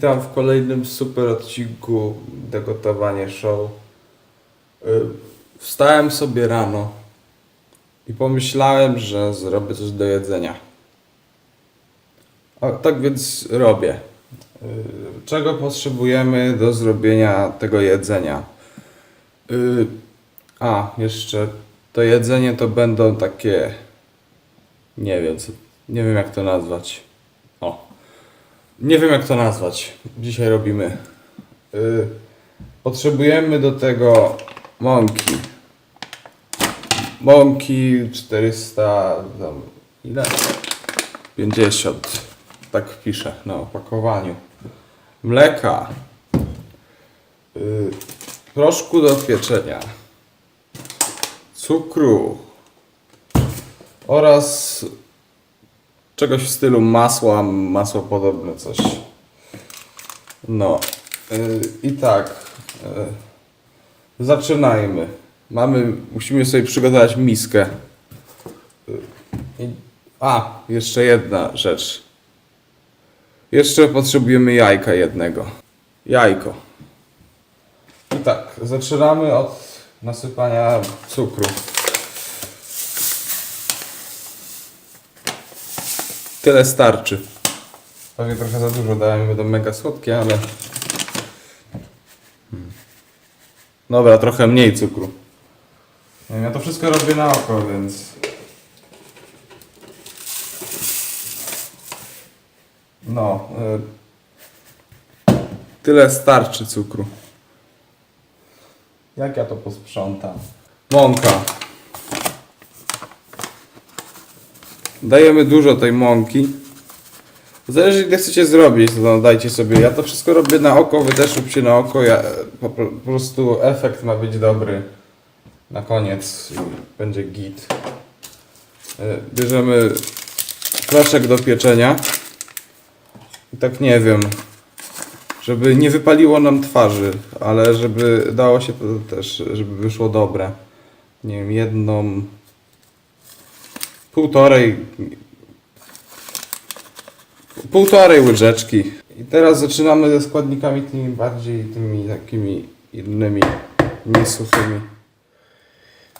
Witam w kolejnym super odcinku Degotowanie Show. Y, Wstałem sobie rano i pomyślałem, że zrobię coś do jedzenia. A tak więc robię. Y, Czego potrzebujemy do zrobienia tego jedzenia? Y, A, jeszcze to jedzenie to będą takie. Nie wiem, co, nie wiem jak to nazwać. Nie wiem jak to nazwać. Dzisiaj robimy. Y, potrzebujemy do tego mąki. Mąki 400 tam ile? 50. Tak pisze na opakowaniu. Mleka. Y, proszku do pieczenia. Cukru. Oraz czegoś w stylu masła, masło podobne coś. No. Yy, I tak. Yy, zaczynajmy. Mamy, musimy sobie przygotować miskę. Yy, a, jeszcze jedna rzecz. Jeszcze potrzebujemy jajka jednego. Jajko. I tak, zaczynamy od nasypania cukru. Tyle starczy. Pewnie trochę za dużo dałem, będą mega słodkie, ale... Hmm. Dobra, trochę mniej cukru. Ja to wszystko robię na oko, więc... No... Y... Tyle starczy cukru. Jak ja to posprzątam? Mąka. Dajemy dużo tej mąki. Zależy ile chcecie zrobić, no, dajcie sobie. Ja to wszystko robię na oko, wy też róbcie na oko. Ja, po, po prostu efekt ma być dobry. Na koniec będzie git. E, Bierzemy proszek do pieczenia. I tak nie wiem, żeby nie wypaliło nam twarzy, ale żeby dało się to też, żeby wyszło dobre. Nie wiem, jedną, półtorej półtorej łyżeczki. I teraz zaczynamy ze składnikami tymi bardziej tymi takimi innymi niesuchymi.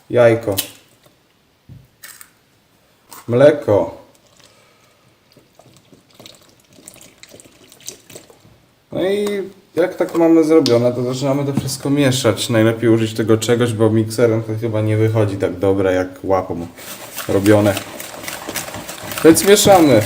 Jajko. Mleko. No i jak tak mamy zrobione, to zaczynamy to wszystko mieszać. Najlepiej użyć tego czegoś, bo mikserem to chyba nie wychodzi tak dobre jak łapą robione. Więc mieszamy.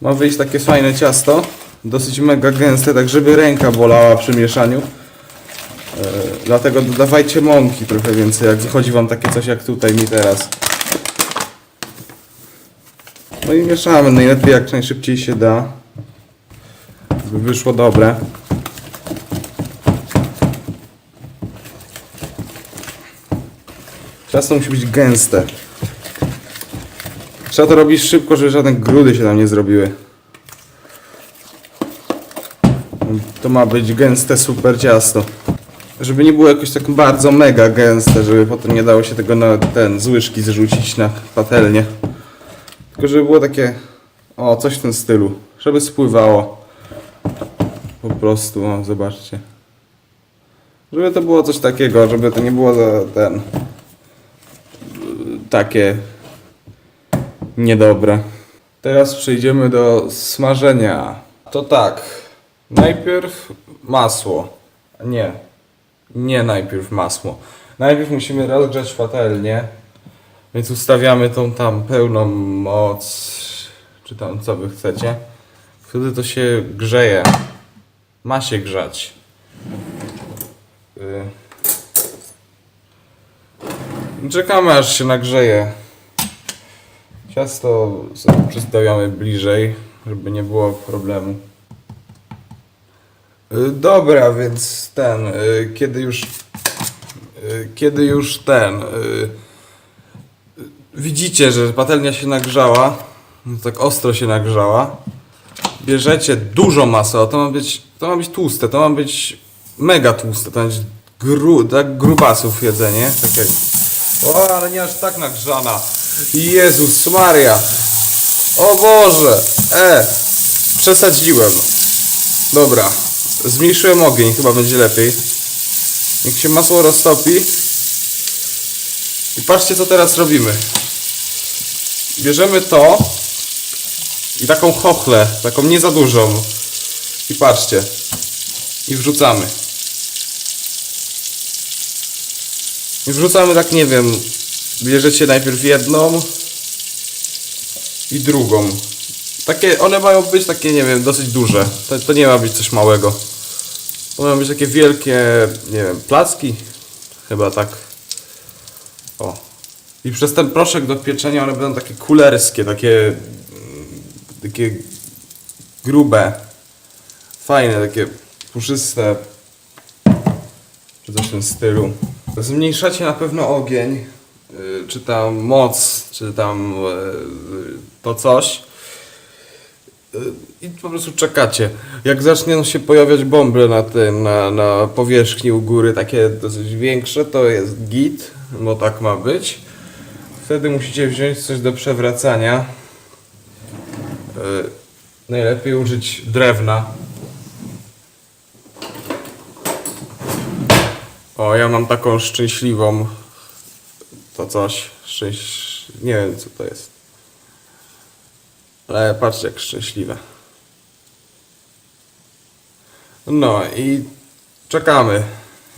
Ma wyjść takie fajne ciasto. Dosyć mega gęste, tak żeby ręka bolała przy mieszaniu. E, dlatego dodawajcie mąki trochę więcej, jak wychodzi wam takie coś jak tutaj mi teraz. No i mieszamy, najlepiej jak najszybciej się da. Żeby wyszło dobre. Ciasto musi być gęste. Trzeba to robić szybko, żeby żadne grudy się tam nie zrobiły. To ma być gęste super ciasto. Żeby nie było jakoś tak bardzo mega gęste, żeby potem nie dało się tego na ten z łyżki zrzucić na patelnię. Tylko żeby było takie o coś w tym stylu, żeby spływało. Po prostu, o zobaczcie. Żeby to było coś takiego, żeby to nie było za ten takie niedobre. Teraz przejdziemy do smażenia. To tak. Najpierw masło. Nie. Nie najpierw masło. Najpierw musimy rozgrzać patelnię. Więc ustawiamy tą tam pełną moc. Czy tam co wy chcecie. Wtedy to się grzeje. Ma się grzać. Y. Czekamy aż się nagrzeje. Ciasto przystawiamy bliżej, żeby nie było problemu. Y, Dobra, więc ten, y, kiedy już, y, kiedy już ten, widzicie, że patelnia się nagrzała, no tak ostro się nagrzała, bierzecie dużo masy, a to ma być, to ma być tłuste, to ma być mega tłuste, to ma być gru, tak grubasów jedzenie, tak jak, o, ale nie aż tak nagrzana. Jezus Maria. O Boże. E. Przesadziłem. Dobra, zmniejszyłem ogień, chyba będzie lepiej. Niech się masło roztopi. I patrzcie co teraz robimy. Bierzemy to i taką chochlę, taką nie za dużą. I patrzcie. I wrzucamy. I wrzucamy tak, nie wiem, bierzecie najpierw jedną i drugą. Takie, one mają być takie, nie wiem, dosyć duże. To, to nie ma być coś małego. To mają być takie wielkie, nie wiem, placki. Chyba tak. O. I przez ten proszek do pieczenia one będą takie kulerskie, takie, takie grube. Fajne, takie puszyste. Czy coś w tym stylu. Zmniejszacie na pewno ogień, y, czy tam moc, czy tam y, to coś. Y, I po prostu czekacie. Jak zaczną się pojawiać bomby na, tym, na, na powierzchni u góry, takie dosyć większe, to jest git, bo tak ma być. Wtedy musicie wziąć coś do przewracania. Y, Najlepiej użyć drewna. O, ja mam taką szczęśliwą. To coś. Szczęś... Nie wiem co to jest. Ale patrzcie jak szczęśliwe. No i czekamy.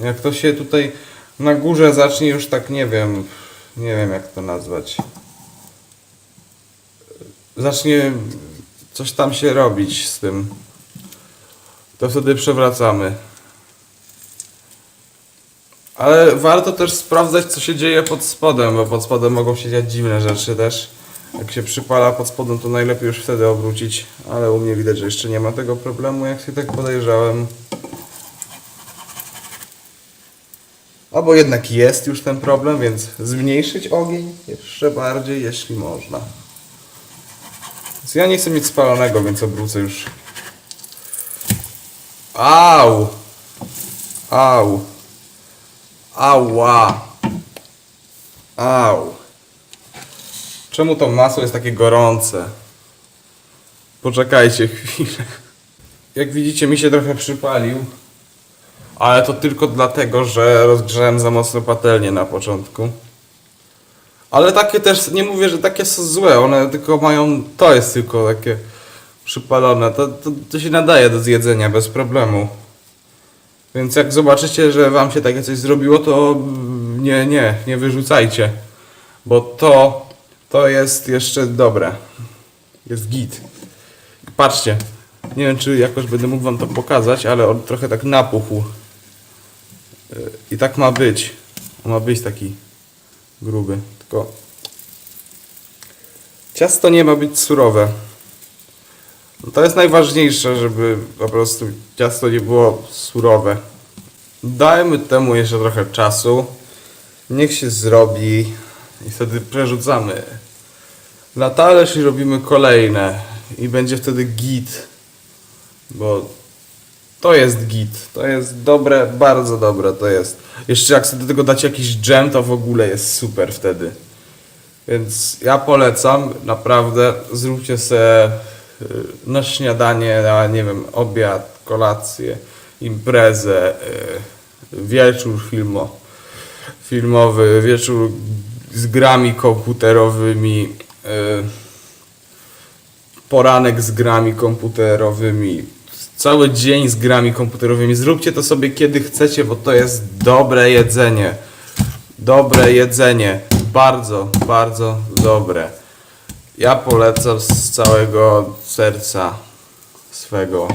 Jak to się tutaj na górze zacznie już tak nie wiem. Nie wiem jak to nazwać. Zacznie coś tam się robić z tym. To wtedy przewracamy. Ale warto też sprawdzać, co się dzieje pod spodem, bo pod spodem mogą się dziać dziwne rzeczy też. Jak się przypala pod spodem, to najlepiej już wtedy obrócić, ale u mnie widać, że jeszcze nie ma tego problemu, jak się tak podejrzałem. Albo jednak jest już ten problem, więc zmniejszyć ogień jeszcze bardziej, jeśli można. Więc ja nie chcę mieć spalonego, więc obrócę już. Au! Au! Ała! Au! Czemu to masło jest takie gorące? Poczekajcie chwilę. Jak widzicie, mi się trochę przypalił. Ale to tylko dlatego, że rozgrzałem za mocno patelnię na początku. Ale takie też, nie mówię, że takie są złe, one tylko mają, to jest tylko takie przypalone. To, to, to się nadaje do zjedzenia bez problemu. Więc jak zobaczycie, że wam się takie coś zrobiło, to nie, nie, nie wyrzucajcie. Bo to, to jest jeszcze dobre. Jest git. Patrzcie. Nie wiem, czy jakoś będę mógł wam to pokazać, ale on trochę tak napuchł. Yy, I tak ma być. On ma być taki gruby. Tylko ciasto nie ma być surowe. No To jest najważniejsze, żeby po prostu ciasto nie było surowe. Dajmy temu jeszcze trochę czasu. Niech się zrobi i wtedy przerzucamy na talerz i robimy kolejne. I będzie wtedy git. Bo to jest git. To jest dobre, bardzo dobre to jest. Jeszcze jak sobie do tego dacie jakiś dżem, to w ogóle jest super wtedy. Więc ja polecam, naprawdę, zróbcie y, na śniadanie, na nie wiem, obiad, kolację, imprezę, y, wieczór filmo, filmowy, wieczór z grami komputerowymi, y, poranek z grami komputerowymi, cały dzień z grami komputerowymi. Zróbcie to sobie kiedy chcecie, bo to jest dobre jedzenie. Dobre jedzenie. Bardzo, bardzo dobre. Ja polecam z całego serca swego.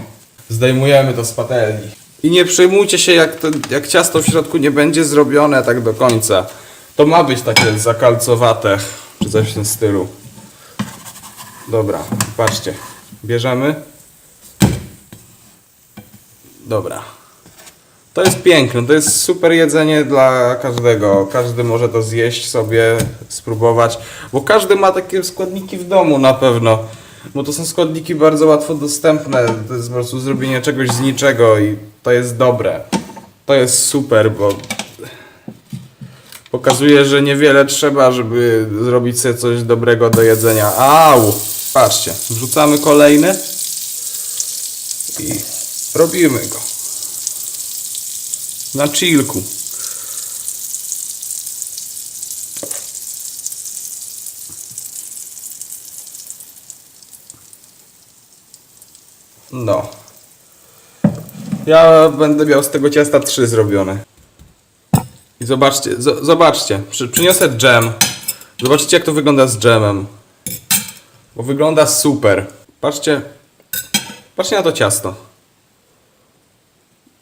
Zdejmujemy to z patelni. I nie przejmujcie się, jak, to, jak ciasto w środku nie będzie zrobione tak do końca. To ma być takie zakalcowate, czy coś w tym stylu. Dobra, patrzcie. Bierzemy. Dobra. To jest piękne, to jest super jedzenie dla każdego. Każdy może to zjeść sobie, spróbować, bo każdy ma takie składniki w domu na pewno. Bo to są składniki bardzo łatwo dostępne. To jest po prostu zrobienie czegoś z niczego i to jest dobre. To jest super, bo pokazuje, że niewiele trzeba, żeby zrobić sobie coś dobrego do jedzenia. Au! Patrzcie, wrzucamy kolejny i Robimy go. Na chillku. No. Ja będę miał z tego ciasta trzy zrobione. I zobaczcie, zobaczcie, przy, przyniosę dżem. Zobaczcie jak to wygląda z dżemem. Bo wygląda super. Patrzcie, patrzcie na to ciasto.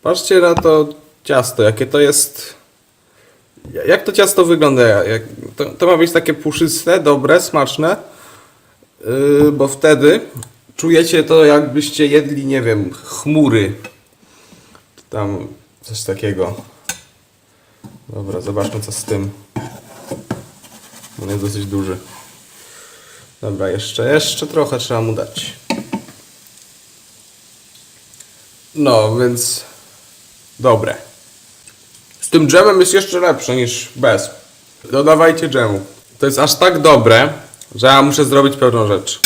Patrzcie na to ciasto, jakie to jest. Jak to ciasto wygląda? Jak, to, to ma być takie puszyste, dobre, smaczne. Yy, bo wtedy czujecie to, jakbyście jedli, nie wiem, chmury. Tam coś takiego. Dobra, zobaczmy co z tym. On jest dosyć duży. Dobra, jeszcze, jeszcze trochę trzeba mu dać. No, więc dobre. Z tym dżemem jest jeszcze lepsze niż bez. Dodawajcie dżemu. To jest aż tak dobre, że ja muszę zrobić pewną rzecz.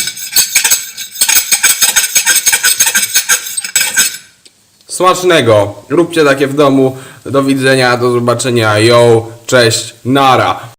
Smacznego. Róbcie takie w domu. Do widzenia, do zobaczenia. Yo, cześć, nara.